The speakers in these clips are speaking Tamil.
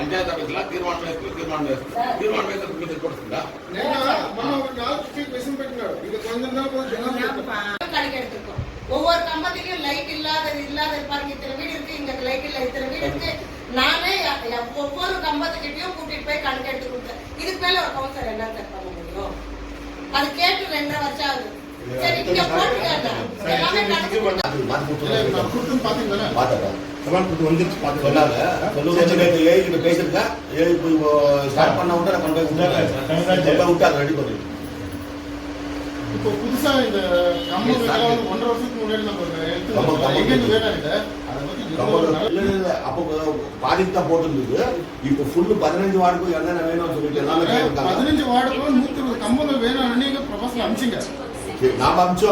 పంచాయతీ ఆఫీసులో తీర్మానం వేసుకుని తీర్మానం వేసుకుని తీర్మానం వేసి మీరు కొడుతుందా నేను మొన్న ఒక நாள் ஸ்ட்ரீட் மிஷின் பண்ணினாரு இது கொஞ்ச நாள் போய் ஜனம் கணக்கு எடுத்திருக்கோம் ஒவ்வொரு கம்பத்துக்கும் லைட் இல்லாத இல்லாத பாருங்க இத்தனை வீடு இருக்கு இங்க லைட் இல்ல இத்தனை வீடு இருக்கு நானே ய- ய- ஒவ்வொரு கம்பத்துக்கிட்டயும் கூட்டிட்டு போய் கணக்கு எடுத்து கொடுத்தேன் இதுக்கு மேல ஒரு கவுன்சிலர் என்ன சார் பண்ண முடியும் அது கேட்டு ரெண்டரை வருஷம் ஆகுது இப்போ ஸ்டார்ட் பண்ண விட்டு நான் விட்டு அதை ரெடி இப்போ புதுசா இந்த ஒன்றரை வருஷத்துக்கு முன்னாடி நம்ம. அப்போ பாதிக்கு தான் போட்டுருந்தது. இப்போ ஃபுல்லு பதினஞ்சு வார்டுக்கும் என்னென்ன வேணும்னு சொல்லிட்டு எல்லாமே கேட்டாங்க பதினஞ்சு வார்டுக்கும் நூத்தி இருபது கம்பங்கள் வேணும்னு நீங்க அனுப்பிச்சிங்க. ನಾಮಾಂಶ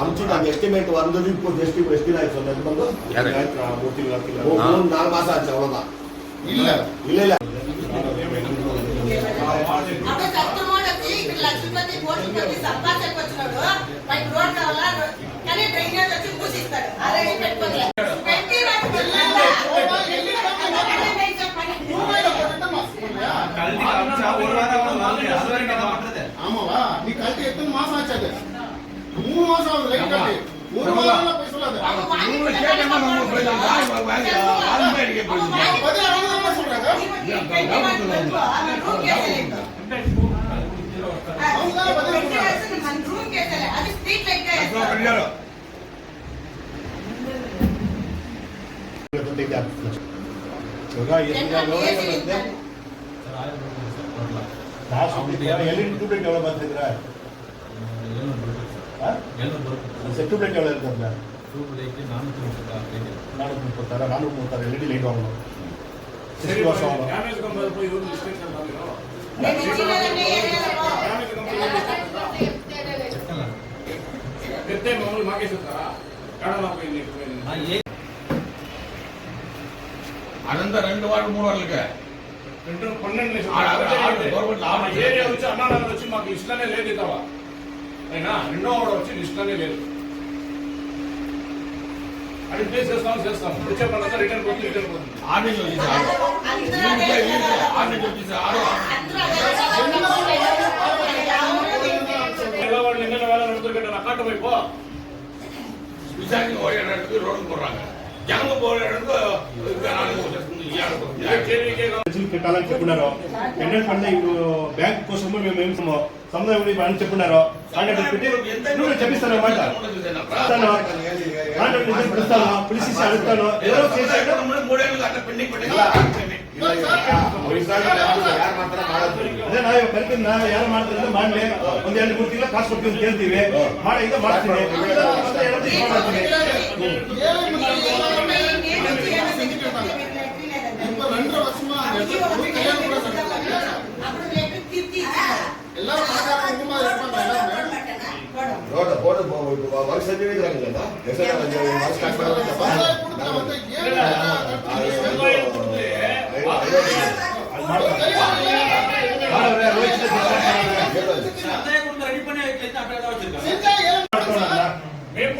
आमची आम्ही एस्टिमेट ಒಂದು ಇಪ್ಪತ್ತು ಎಷ್ಟು ಎಷ್ಟು ದಿನ ಆಯ್ತು ಸರ್ ಬಂದು? ಮೂರು ತಿಂಗಳು ಮೂರು ನಾಲ್ಕು ಮಾಸ ಆಯ್ತು ಅವಳದ ಇಲ್ಲ. ಇಲ್ಲ ಇಲ್ಲ. ಆಮವಾ ನೀ ಕಲ್ತಿ ಎತ್ತು ಮಾಸ ಆಚದೆ மூணு மாசம் ஆகுது லைட் காட்டி. ஒரு வாரம் போய் சொல்லாத. உங்களுக்கு கேட்டேன்னா நம்ம போய் நம்ம வாங்கி வாங்கி எதுக்காக வந்து லாஸ்ட் எல்இடி டூப்லைட் எவ்வளோ பார்த்துருக்குற செட்டுப்லைட் எவ்வளோ இருக்குல்ல நானூற்றி முப்பத்தாறு நானூற்றி முப்பத்தாறு எல்இடி லைட் வாங்கணும் சிக்ஸ்டி வருஷம் ஆகும் అదంతా రెండు వారు మూడు వాళ్ళకి రెండు పన్నెండు ఆడ- ఆడ- ఆడ గవర్నమెంట్ ఆ ఆర్డర్ ఏరియా వచ్చి అన్నానగర్ వచ్చి మాకు లిస్ట్లోనే లేదు ఇతవా అయినా రెండో ఆవిడ వచ్చి లిస్ట్లోనే లేదు అది ప్లే చేస్తాం చేస్తాం వచ్చే పండుగ రిటర్న్ పోతుంది రిటర్న్ పోతుంది ఆర్మీకి ఆర్మీకి వాళ్ళు నిన్న வேலை நடந்துருக்கிற நான் காட்டு போய் போ விசாரிக்க ஓடி இடத்துக்கு ரோடு போடுறாங்க ஜனங்க போகிற இடத்துக்கு கேள்வி கேட்க పెట్టాలని చెప్పున్నారు టెండర్ ఫండ్ బ్యాంక్ కోసం మేము ఏమి సముదాయం అని చెప్పున్నారు కాంట్రాక్టర్ చెప్పిస్తాను అనమాట కాంట్రాక్టర్ పిలుస్తాను పిలిచి అడుగుతాను ఎవరో ನಾ ಯಾರು ரெண்டரை வருஷமா அந்த கல்யாணம் கூட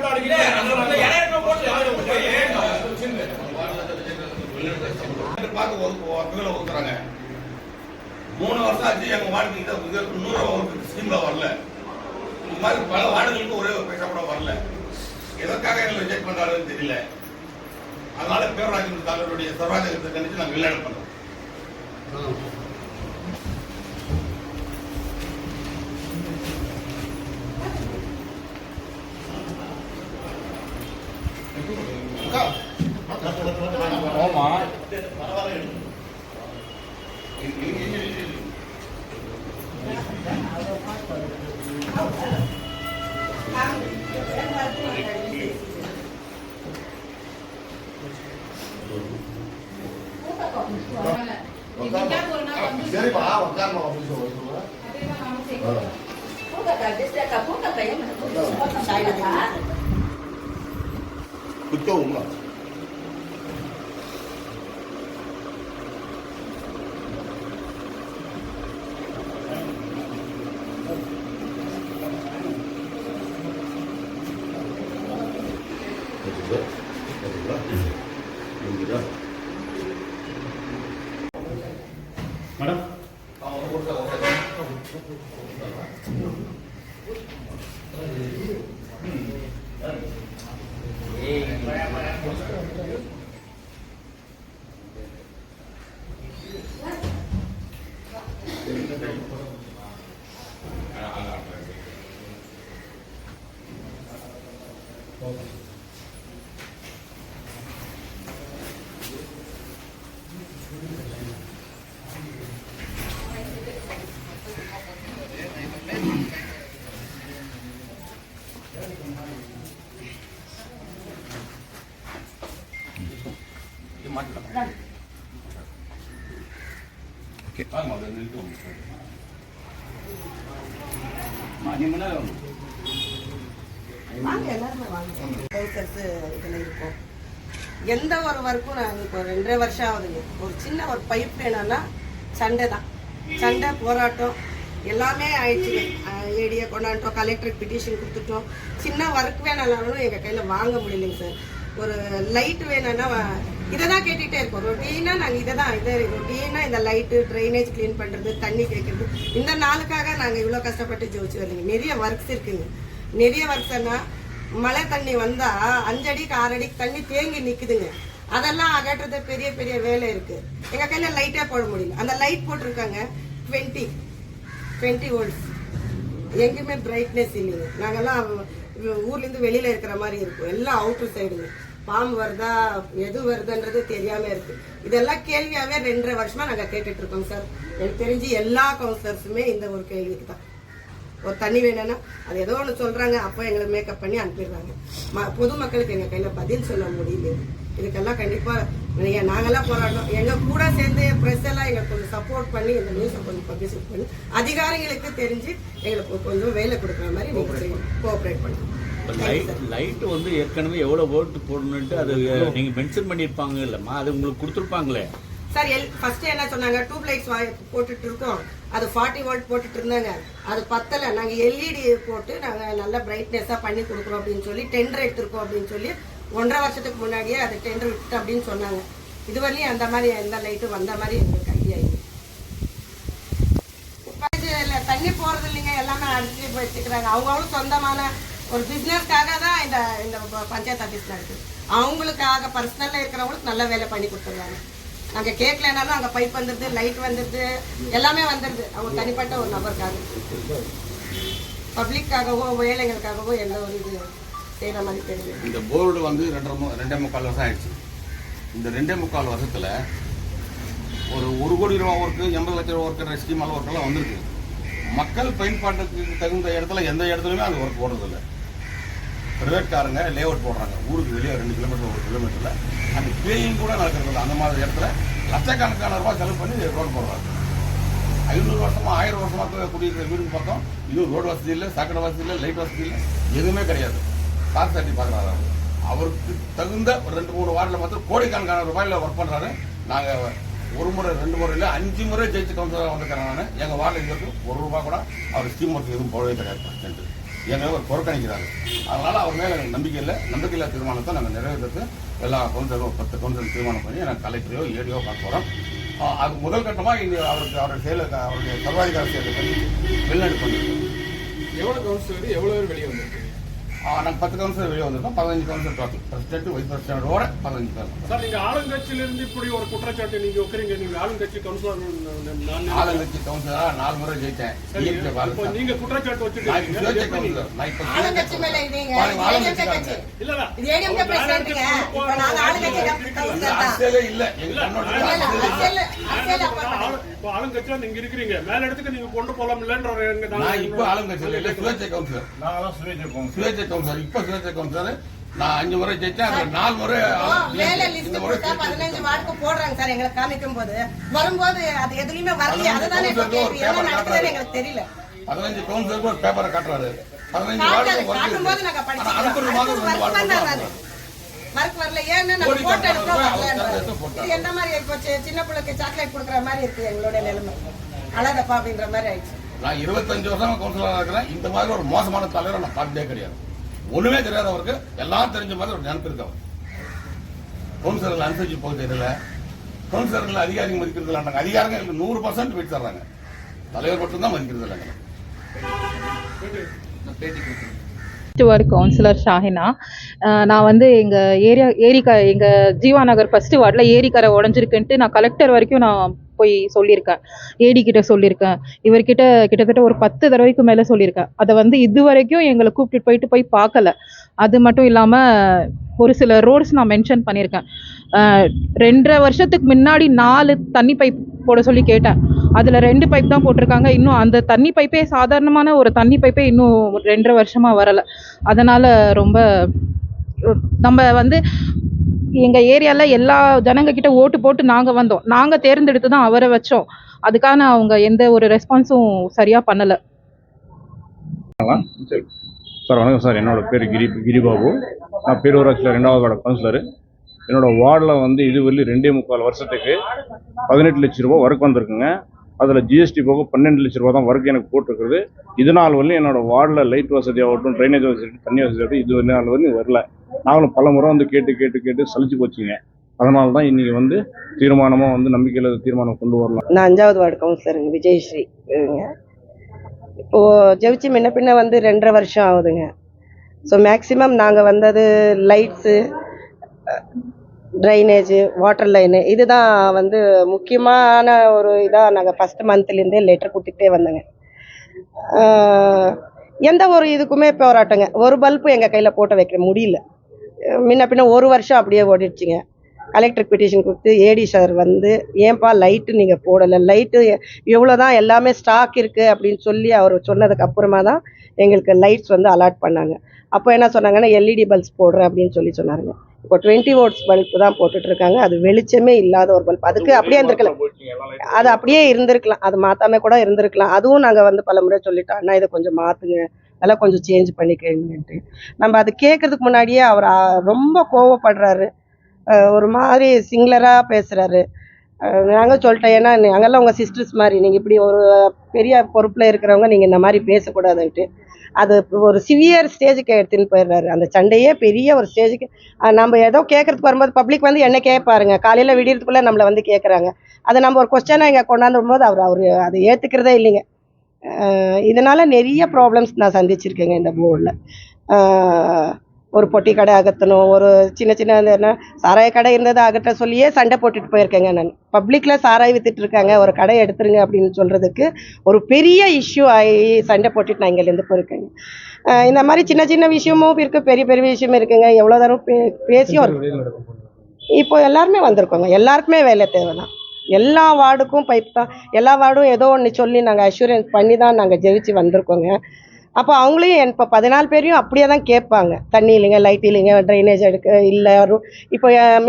நடக்கல பார்த்து ஒதுக்குல ஒதுக்குறாங்க மூணு வருஷம் ஆச்சு எங்க வார்டுக்கு நூறு ஒதுக்கு ஸ்கீம்ல வரல. இந்த மாதிரி பல வார்டுகளுக்கு ஒரே ஒரு பைசா கூட வரல. எதற்காக எங்களை ரிஜெக்ட் பண்றாருன்னு தெரியல. அதனால பேரராஜன் தலைவருடைய சர்வாதிகாரத்தை கண்டிச்சு நாங்கள் வெளிநாடு பண்ணோம் சரிப்பா உட்காரமா 거기가 여기가 알아? 아, 오르다 오르다. வாங்க எல்லாருமே வாங்க. டைசர்ஸ் இதில் இருக்கும். எந்த ஒரு ஒர்க்கும் நாங்கள் இப்போ ரெண்டரை வருஷம் ஆகுதுங்க. ஒரு சின்ன ஒரு பைப் வேணும்னா சண்டை தான். சண்டை போராட்டம் எல்லாமே ஆயிடுச்சு ஏடியை கொண்டாண்டோம் கலெக்டருக்கு பிட்டிஷன் கொடுத்துட்டோம். சின்ன ஒர்க் வேணாலும் எங்கள் கையில் வாங்க முடியலைங்க சார் ஒரு லைட் வேணும்னா இதை தான் கேட்டுகிட்டே இருக்கோம் ரொட்டீனாக நாங்கள் இதை தான் இதை ரொட்டீனாக இந்த லைட்டு ட்ரைனேஜ் க்ளீன் பண்ணுறது தண்ணி கேட்குறது இந்த நாளுக்காக நாங்கள் இவ்வளோ கஷ்டப்பட்டு ஜோதிச்சு வரலைங்க நிறைய ஒர்க்ஸ் இருக்குங்க. நிறைய ஒர்க்ஸ்னா மழை தண்ணி வந்தால் அஞ்சடிக்கு ஆறடிக்கு தண்ணி தேங்கி நிற்குதுங்க அதெல்லாம் அகற்றுறது பெரிய பெரிய வேலை இருக்குது எங்கள் கையில் லைட்டே போட முடியல. அந்த லைட் போட்டிருக்காங்க டுவெண்ட்டி டுவெண்ட்டி வோல்ட்ஸ் எங்கேயுமே பிரைட்னஸ் இல்லைங்க. நாங்கள்லாம் ஊர்லேருந்து வெளியில் இருக்கிற மாதிரி இருக்கும். எல்லாம் அவுட்டர் சைடுங்க பாம்பு வருதா எது வருதுன்றது தெரியாம இருக்கு. இதெல்லாம் கேள்வியாவே ரெண்டரை வருஷமா நாங்க கேட்டுட்டு இருக்கோம் சார். எனக்கு தெரிஞ்சு எல்லா கவுன்சிலர்ஸுமே இந்த ஒரு கேள்விக்கு தான் ஒரு தண்ணி வேணும்னா அது ஏதோ ஒன்று சொல்றாங்க அப்போ எங்களை மேக்கப் பண்ணி அனுப்பிடுறாங்க. ம பொதுமக்களுக்கு எங்கள் கையில் பதில் சொல்ல முடியல. இதுக்கெல்லாம் கண்டிப்பாக நீங்கள் நாங்கெல்லாம் போராடணும் எங்கள் கூட சேர்ந்து ப்ரெஸ் எல்லாம் எங்களுக்கு கொஞ்சம் சப்போர்ட் பண்ணி இந்த நியூஸை கொஞ்சம் பப்ளிசிட்டி பண்ணி அதிகாரிகளுக்கு தெரிஞ்சு எங்களுக்கு கொஞ்சம் வேலை கொடுக்குற மாதிரி செய்யணும். கோஆப்ரேட் பண்ணணும். லைட் லைட் வந்து ஏற்கனவே எவ்வளவு வோல்ட் போடணுன்ட்டு அது நீங்க மென்ஷன் பண்ணிருப்பாங்க இல்லம்மா அது உங்களுக்கு கொடுத்துருப்பாங்களே. சார் எல் ஃபர்ஸ்ட் என்ன சொன்னாங்க? டியூப் லைட்ஸ் போட்டுட்டு இருக்கோம். அது ஃபார்ட்டி வோல்ட் போட்டுட்டு இருந்தாங்க. அது பத்தல. நாங்க எல்இடி போட்டு நாங்க நல்ல பிரைட்னஸா பண்ணி கொடுக்குறோம் அப்படின்னு சொல்லி டெண்டர் எடுத்திருக்கோம் அப்படின்னு சொல்லி ஒன்றரை வருஷத்துக்கு முன்னாடியே அது டெண்டர் விட்டு அப்படின்னு சொன்னாங்க. இதுவரையும் அந்த மாதிரி எந்த லைட்டும் வந்த மாதிரி எங்களுக்கு இல்ல. தண்ணி போறது இல்லைங்க எல்லாமே அடிச்சு வச்சுக்கிறாங்க. அவங்களும் சொந்தமான ஒரு பிஸ்னஸ்க்காக தான் இந்த இந்த பஞ்சாயத்து ஆஃபீஸ் நடக்குது அவங்களுக்காக பர்சனல்ல இருக்கிறவங்களுக்கு நல்ல வேலை பண்ணி கொடுத்துருவாங்க அங்கே கேட்கலனாலும் அங்கே பைப் வந்துடுது லைட் வந்துடுது எல்லாமே வந்துடுது அவங்க தனிப்பட்ட ஒரு நபருக்காக. பப்ளிக்காகவோ ஏழைங்களுக்காகவோ எந்த ஒரு இது செய்கிற மாதிரி தெரியும் இந்த போர்டு வந்து ரெண்டரை ரெண்டே முக்கால் வருஷம் ஆயிடுச்சு. இந்த ரெண்டே முக்கால் வருஷத்தில் ஒரு ஒரு கோடி ரூபா ஒர்க்கு எண்பது லட்சம் ரூபா ஒர்க்கு ஸ்கீமால் ஒர்க்கெல்லாம் வந்திருக்கு. மக்கள் பயன்பாட்டுக்கு தகுந்த இடத்துல எந்த இடத்துலையுமே அந்த ஒர்க் போடுறதில்லை. ப்ரைவேட்காரங்க லே அவுட் போடுறாங்க. ஊருக்கு வெளியே ரெண்டு கிலோமீட்டர் ஒரு கிலோமீட்டரில் அந்த பேயும் கூட நடக்கிறது அந்த மாதிரி இடத்துல லட்சக்கணக்கான ரூபாய் செலவு பண்ணி ரோடு போடுறாங்க. ஐநூறு வருஷமா ஆயிரம் வருஷமா குடியிருக்கிற வீடுன்னு பார்த்தோம். இன்னும் ரோடு வசதி இல்லை சாக்கடை வசதி இல்லை லைட் வசதி இல்லை எதுவுமே கிடையாது. கார் சாட்டி பார்க்குறாரு அவர். அவருக்கு தகுந்த ஒரு ரெண்டு மூணு வார்டில் மாத்திரம் கோடிக்கணக்கான ரூபாயில் ஒர்க் பண்ணுறாரு நாங்கள் ஒரு முறை ரெண்டு முறை இல்லை அஞ்சு முறை ஜெயிச்சு கவுன்சிலராக வந்திருக்கிறேன் நான். எங்கள் வார்டில் இருக்கு ஒரு ரூபா கூட அவர் ஸ்கீம் ஒர்க் எதுவும் போடவே கிடையாது. பிரசிடென்ட் எங்களை அவர் புறக்கணிக்கிறாரு. அதனால அவர் மேலே எனக்கு நம்பிக்கை இல்லை. நம்பிக்கையில்லா தீர்மானத்தை நாங்கள் நிறைவேற்றது எல்லா கவுன்சிலரும் பத்து கவுன்சிலர் தீர்மானம் பண்ணி எனக்கு கலெக்டரையோ ஏடியோ பார்க்க போகிறோம் அது முதல் கட்டமாக இந்த அவருக்கு அவருடைய செயல அவருடைய சர்வாதிகார செயலை பண்ணி வெளிநாடு பண்ணிருக்கோம் எவ்வளோ கவுன்சிலர் எவ்வளோ பேர் வெளியே வந்திருக்கு நாங்கள் பத்து கவுன்சிலர் வெளியே வந்திருக்கோம். பதினஞ்சு கவுன்சிலர் டோட்டல் பிரசிடென்ட் வைஸ் பிரசிடென்டோட பதினஞ்சு பேர். சார் நீங்க ஆளுங்கட்சியில இருந்து இப்படி ஒரு குற்றச்சாட்டு நீங்க வைக்கிறீங்க நீங்க ஆளுங்கட்சி கவுன்சிலர் நான் ஆளுங்கட்சி கவுன்சிலரா நாலு முறை ஜெயித்தேன். நீங்க குற்றச்சாட்டு கவுன்சிலர் காரங்க. இல்ல கவுன்சிலர் இல்ல. இப்போ ஆளுங்கட்சியா நீங்க இருக்கிறீங்க. மேல இடத்துக்கு நீங்க கொண்டு போலாம் இல்லன்ற நான் இப்ப ஆளுங்கட்சியில் இல்ல சுயேட்சை கவுன்சிலர் நாங்களாம் சுயேட்சை போவோம் சுயேட்சை கவுன்சிலர் இப்ப சுயேட்சை கவுன்சிலர் நான் அஞ்சு முறை ஜெயிச்சேன் அதுல நாலு முறை வேலை லிஸ்ட் கொடுத்தா பதினஞ்சு போடுறாங்க சார் எங்களுக்கு காமிக்கும் போது வரும்போது அது எதுலயுமே வரலையே. அதுதானே இப்ப கேள்வி. என்ன நடக்குதுன்னு எங்களுக்கு தெரியல. பதினஞ்சு கவுன்சிலருக்கு ஒரு பேப்பரை காட்டுறாரு. பதினஞ்சு காட்டாது வார்டு காட்டும் போது நாங்க அனுப்புற படிச்சுக்கிறோம். மறுக்கு வரல. ஏன்னா நம்ம போட்டோ எடுக்கிறோம் போட்டார். இது என்ன மாதிரி ஆயிப்போச்சு? சின்ன பிள்ளைக்கு சாக்லேட் கொடுக்குற மாதிரி இருக்கு எங்களோட நிலைமை. அழகப்பா அப்படின்ற மாதிரி ஆயிடுச்சு. நான் இருபத்தஞ்சு வருஷமா கவுன்சிலராக இருக்கிறேன். இந்த மாதிரி ஒரு மோசமான தலைவரை நான் பார்த்ததே கிடையாது. ஒண்ணுமே தெரியாது அவருக்கு. எல்லாம் தெரிஞ்ச மாதிரி ஒரு நினைப்பு இருக்கு அவர் கவுன்சிலர்கள் அனுசரிச்சு போக தெரியல. கவுன்சிலர்கள் அதிகாரிகள் மதிக்கிறது இல்லை நாங்கள் அதிகாரிகள் எங்களுக்கு நூறு பர்சன்ட் வெயிட் தர்றாங்க. தலைவர் மட்டும்தான் மதிக்கிறது இல்லைங்க ஃபர்ஸ்ட் வார்டு கவுன்சிலர் ஷாஹினா. நான் வந்து எங்கள் ஏரியா ஏரிக்க எங்கள் ஜீவா நகர் ஃபஸ்ட்டு வார்டில் ஏரிக்கரை உடஞ்சிருக்குன்ட்டு நான் கலெக்டர் வரைக்கும் நான் போய் சொல்லியிருக்கேன். ஏடி கிட்ட சொல்லியிருக்கேன். இவர்கிட்ட கிட்டத்தட்ட ஒரு பத்து தடவைக்கு மேலே சொல்லியிருக்கேன். அதை வந்து இது வரைக்கும் எங்களை கூப்பிட்டு போயிட்டு போய் பார்க்கல. அது மட்டும் இல்லாமல் ஒரு சில ரோட்ஸ் நான் மென்ஷன் பண்ணியிருக்கேன். ரெண்டரை வருஷத்துக்கு முன்னாடி நாலு தண்ணி பைப் போட சொல்லி கேட்டேன். அதில் ரெண்டு பைப் தான் போட்டிருக்காங்க. இன்னும் அந்த தண்ணி பைப்பே சாதாரணமான ஒரு தண்ணி பைப்பே இன்னும் ரெண்டரை வருஷமாக வரலை. அதனால் ரொம்ப நம்ம வந்து எங்கள் ஏரியாவில் எல்லா ஜனங்க கிட்ட ஓட்டு போட்டு நாங்கள் வந்தோம். நாங்கள் தேர்ந்தெடுத்து தான் அவரை வச்சோம். அதுக்கான அவங்க எந்த ஒரு ரெஸ்பான்ஸும் சரியாக பண்ணலை. சார். வணக்கம் சார். என்னோட பேர் கிரி கிரிபாபு. நான் பேரூராட்சியில் ரெண்டாவது வார்டு கவுன்சிலரு. என்னோட வார்டில் வந்து இதுவரையிலும் ரெண்டே முக்கால் வருஷத்துக்கு பதினெட்டு லட்ச ரூபா ஒர்க் வந்திருக்குங்க. அதில் ஜிஎஸ்டி போக பன்னெண்டு லட்ச ரூபா தான் ஒர்க் எனக்கு போட்டிருக்குது. இது நாள் வரலையும் என்னோட வார்டில் லைட் வசதி ஆகட்டும் ட்ரைனேஜ் வசதி தண்ணி வசதி ஆகட்டும் இது நாள் வந்து வரல. நாங்களும் பல முறை வந்து கேட்டு கேட்டு கேட்டு சலிச்சு போச்சுங்க. அதனால தான் இன்றைக்கி வந்து தீர்மானமாக வந்து நம்பிக்கையில் தீர்மானம் கொண்டு வரலாம். நான் அஞ்சாவது வார்டு கவுன்சிலருங்க விஜயஸ்ரீ இப்போது இப்போ ஜெயிச்சு முன்ன பின்ன வந்து ரெண்டரை வருஷம் ஆகுதுங்க. ஸோ மேக்ஸிமம் நாங்கள் வந்தது லைட்ஸு ட்ரைனேஜு வாட்டர் லைனு இதுதான் வந்து முக்கியமான ஒரு இதாக நாங்கள் ஃபஸ்ட் மந்த்லேருந்தே லெட்டர் கொடுத்துட்டே வந்தோங்க. எந்த ஒரு இதுக்குமே போராட்டங்க. ஒரு பல்பு எங்கள் கையில் போட்டு வைக்க முடியல. முன்ன பின்ன ஒரு வருஷம் அப்படியே ஓடிடுச்சுங்க. கலெக்டர் பெட்டிஷன் கொடுத்து ஏடி சார் வந்து ஏன்பா லைட்டு நீங்கள் போடலை? லைட்டு எவ்வளோ தான் எல்லாமே ஸ்டாக் இருக்குது அப்படின்னு சொல்லி அவர் சொன்னதுக்கு அப்புறமா தான் எங்களுக்கு லைட்ஸ் வந்து அலாட் பண்ணாங்க. அப்போ என்ன சொன்னாங்கன்னா எல்இடி பல்ப்ஸ் போடுறேன் அப்படின்னு சொல்லி சொன்னாருங்க. இப்போ டுவெண்ட்டி வோட்ஸ் பல்ப் தான் போட்டுட்டு இருக்காங்க அது வெளிச்சமே இல்லாத ஒரு பல்ப். அதுக்கு அப்படியே இருந்திருக்கலாம். அது அப்படியே இருந்திருக்கலாம். அது மாத்தாம கூட இருந்திருக்கலாம். அதுவும் நாங்கள் வந்து பல முறை சொல்லிட்டோம். அண்ணா இதை கொஞ்சம் மாற்றுங்க அதெல்லாம் கொஞ்சம் சேஞ்ச் பண்ணிக்கணுன்ட்டு நம்ம அது கேட்கறதுக்கு முன்னாடியே அவர் ரொம்ப கோவப்படுறாரு. ஒரு மாதிரி சிங்குலராக பேசுகிறாரு நாங்கள் சொல்லிட்டோம். ஏன்னா நாங்கெல்லாம் உங்கள் சிஸ்டர்ஸ் மாதிரி. நீங்கள் இப்படி ஒரு பெரிய பொறுப்பில் இருக்கிறவங்க. நீங்கள் இந்த மாதிரி பேசக்கூடாதுன்ட்டு. அது ஒரு சிவியர் ஸ்டேஜுக்கு எடுத்துன்னு போயிடுறாரு. அந்த சண்டையே பெரிய ஒரு ஸ்டேஜுக்கு நம்ம ஏதோ கேட்கறதுக்கு வரும்போது பப்ளிக் வந்து என்ன கேட்பாருங்க. காலையில் விடியறதுக்குள்ளே நம்மளை வந்து கேட்குறாங்க அதை நம்ம ஒரு கொஸ்டனாக இங்கே கொண்டாந்து வரும்போது அவர் அவர் அதை ஏற்றுக்கிறதே இல்லைங்க. இதனால் நிறைய ப்ராப்ளம்ஸ் நான் சந்திச்சிருக்கேங்க இந்த போர்டில் ஒரு பொட்டி கடை அகற்றணும் ஒரு சின்ன சின்ன என்ன சாராய கடை இருந்ததை அகற்ற சொல்லியே சண்டை போட்டுட்டு போயிருக்கேங்க நான். பப்ளிக்கில் சாராய் வித்துட்டு இருக்காங்க ஒரு கடை எடுத்துருங்க அப்படின்னு சொல்கிறதுக்கு ஒரு பெரிய இஷ்யூ ஆகி சண்டை போட்டுட்டு நான் இங்கேருந்து போயிருக்கேங்க. இந்த மாதிரி சின்ன சின்ன விஷயமும் இருக்குது பெரிய பெரிய விஷயமும் இருக்குங்க. எவ்வளோ தரம் பே பேசியும் இப்போ எல்லாருமே வந்திருக்கோங்க. எல்லாருக்குமே வேலை தேவை தான் எல்லா வார்டுக்கும் பைப் தான். எல்லா வார்டும் ஏதோ ஒன்று சொல்லி நாங்கள் அஷூரன்ஸ் பண்ணி தான் நாங்கள் ஜெயிச்சு வந்திருக்கோங்க. அப்போ அவங்களையும் இப்போ பதினாலு பேரையும் அப்படியே தான் கேட்பாங்க. தண்ணி இல்லைங்க லைட் இல்லைங்க ட்ரைனேஜ் எடுக்க இல்லை ரோ- இப்போ அஹ்,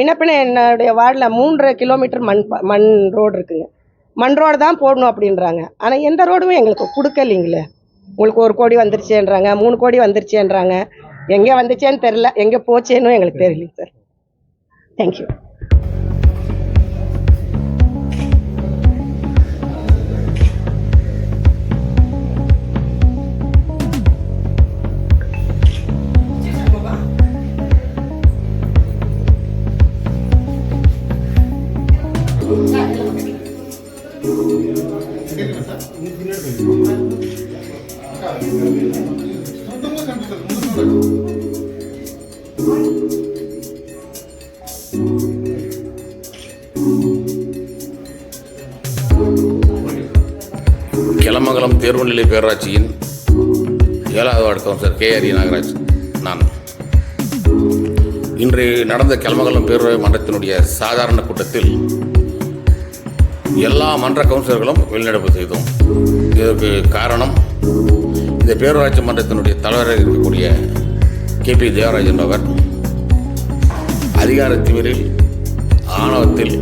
என்னுடைய வார்டில் மூன்றரை கிலோமீட்டர் மண் ப- மண் ரோடு இருக்குங்க. மண் ரோடு தான் போடணும் அப்படின்றாங்க. ஆனால் எந்த ரோடுமே எங்களுக்கு கொடுக்கலிங்களே. உங்களுக்கு ஒரு கோடி வந்துருச்சேன்றாங்க மூணு கோடி வந்துருச்சேன்றாங்க. எங்கே வந்துச்சேன்னு தெரில எங்கே போச்சேன்னு எங்களுக்கு தெரியல சார் தேங்க்யூ கிளமங்கலம் தேர்வு நிலை பேராட்சியின் பேரூராட்சியின் ஏழாவது வார்டு கவுன்சிலர் கே அரிய நாகராஜ். நான் இன்று நடந்த கிளமங்கலம் பேரவை மன்றத்தினுடைய சாதாரண கூட்டத்தில் எல்லா மன்ற கவுன்சிலர்களும் வெளிநடப்பு செய்தோம். இதற்கு காரணம் இந்த பேரூராட்சி மன்றத்தினுடைய தலைவராக இருக்கக்கூடிய கே பி தேவராஜன் அவர் அதிகார திமிரில் ஆணவத்தில்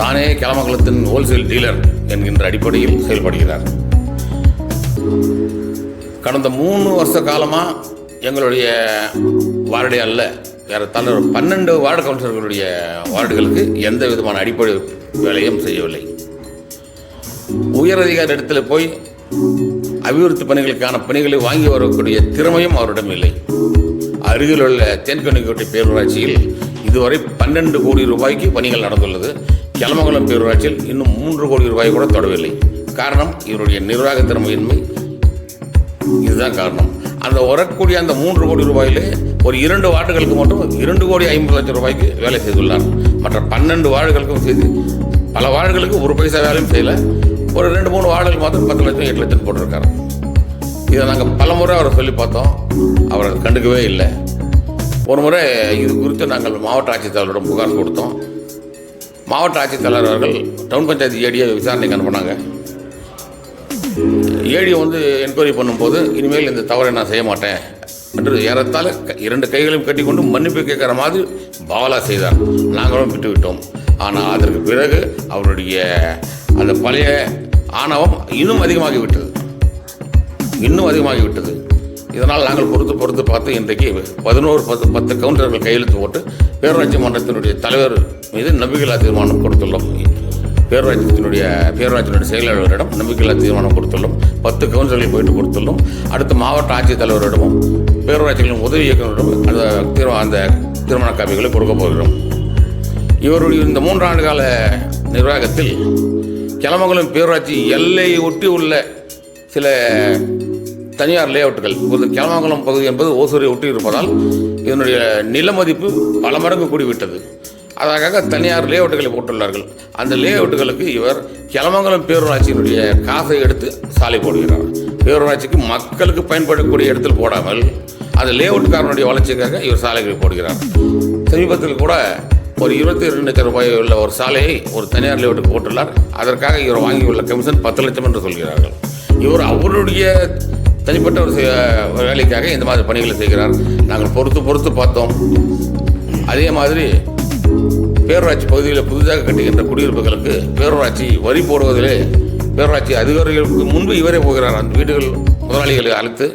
தானே கிளமங்கலத்தின் ஹோல்சேல் டீலர் என்கின்ற அடிப்படையில் செயல்படுகிறார். கடந்த மூணு வருஷ காலமாக எங்களுடைய வாரடி அல்ல. ஏறத்தாழ பன்னெண்டு வார்டு கவுன்சிலர்களுடைய வார்டுகளுக்கு எந்த விதமான அடிப்படை வேலையும் செய்யவில்லை. உயரதிகார இடத்துல போய் அபிவிருத்தி பணிகளுக்கான பணிகளை வாங்கி வரக்கூடிய திறமையும் அவரிடம் இல்லை. அருகில் உள்ள தென்கண்ணிக்கோட்டை பேரூராட்சியில் இதுவரை பன்னெண்டு கோடி ரூபாய்க்கு பணிகள் நடந்துள்ளது. கிளமங்கலம் பேரூராட்சியில் இன்னும் மூன்று கோடி ரூபாய் கூட தொடவில்லை. காரணம் இவருடைய நிர்வாக திறமையின்மை. இதுதான் காரணம். அந்த வரக்கூடிய அந்த மூன்று கோடி ரூபாயிலே ஒரு இரண்டு வார்டுகளுக்கு மட்டும் இரண்டு கோடி ஐம்பது லட்சம் ரூபாய்க்கு வேலை செய்துள்ளார். மற்ற பன்னெண்டு வார்டுகளுக்கும் செய்து பல வார்டுகளுக்கு ஒரு பைசா வேலையும் செய்யலை. ஒரு ரெண்டு மூணு வார்டுகளுக்கு மாத்திரம் பத்து லட்சம் எட்டு லட்சம் போட்டிருக்காரு. இதை நாங்கள் பல முறை அவரை சொல்லி பார்த்தோம். அவரை கண்டுக்கவே இல்லை. ஒரு முறை இது குறித்து நாங்கள் மாவட்ட ஆட்சித்தலைவரிடம் புகார் கொடுத்தோம். மாவட்ட ஆட்சித்தலைவர் அவர்கள் டவுன் பஞ்சாயத்து ஏடியை விசாரணைக்கு அனுப்புனாங்க. ஏடியை வந்து என்கொயரி பண்ணும்போது இனிமேல் இந்த தவறை நான் செய்ய மாட்டேன். என்று ஏறத்தால் க- இரண்டு கைகளையும் கட்டிக்கொண்டு மன்னிப்பு கேட்குற மாதிரி பாவலா செய்தார். நாங்களும் விட்டுவிட்டோம். ஆனால் அதற்கு பிறகு அவருடைய அந்த பழைய ஆணவம் இன்னும் அதிகமாகி விட்டது இன்னும் அதிகமாகி விட்டது இதனால் நாங்கள் பொறுத்து பொறுத்து பார்த்து இன்றைக்கு பதினோரு பத்து பத்து கவுண்டர்கள் கையெழுத்து போட்டு பேரூராட்சி மன்றத்தினுடைய தலைவர் மீது நம்பிக்கையில்லா தீர்மானம் கொடுத்துள்ளோம். பேரூராட்சியினுடைய பேரூராட்சியினுடைய செயலாளர்களிடம் நம்பிக்கையில்லா தீர்மானம் கொடுத்துள்ளோம். பத்து கவுன்சிலர்களை போயிட்டு கொடுத்துள்ளோம். அடுத்து மாவட்ட ஆட்சித்தலைவரிடமும் பேரூராட்சிகளின் உதவி இயக்குநரிடம் அந்த தீர்மா அந்த திருமண காப்பிகளை கொடுக்க போகிறோம். இவருடைய இந்த மூன்றாண்டு கால நிர்வாகத்தில் கிளமங்கலம் பேரூராட்சி எல்லையை ஒட்டி உள்ள சில தனியார் லேஅவுட்டுகள் இப்போது கிளமங்கலம் பகுதி என்பது ஓசூரை ஒட்டி இருப்பதால் இதனுடைய நில மதிப்பு பல மடங்கு கூடிவிட்டது. அதற்காக தனியார் லேஅவுட்டுகளை போட்டுள்ளார்கள். அந்த லேஅவுட்டுகளுக்கு இவர் கிளமங்கலம் பேரூராட்சியினுடைய காசை எடுத்து சாலை போடுகிறார். பேரூராட்சிக்கு மக்களுக்கு பயன்படக்கூடிய இடத்தில் போடாமல் அந்த லேஅவுட்காரனுடைய வளர்ச்சிக்காக இவர் சாலைகளை போடுகிறார். சமீபத்தில் கூட ஒரு இருபத்தி ரெண்டு லட்சம் ரூபாய் உள்ள ஒரு சாலையை ஒரு தனியார் லேஅவுட்டுக்கு போட்டுள்ளார். அதற்காக இவர் வாங்கியுள்ள கமிஷன் பத்து லட்சம் என்று சொல்கிறார்கள். இவர் அவருடைய தனிப்பட்ட ஒரு வேலைக்காக இந்த மாதிரி பணிகளை செய்கிறார். நாங்கள் பொறுத்து பொறுத்து பார்த்தோம். அதே மாதிரி பேரூராட்சி பகுதியில் புதிதாக கட்டுகின்ற குடியிருப்புகளுக்கு பேரூராட்சி வரி போடுவதிலே பேரூராட்சி அதிகாரிகளுக்கு முன்பு இவரே போகிறார். அந்த வீடுகள் முதலாளிகளை அழைத்து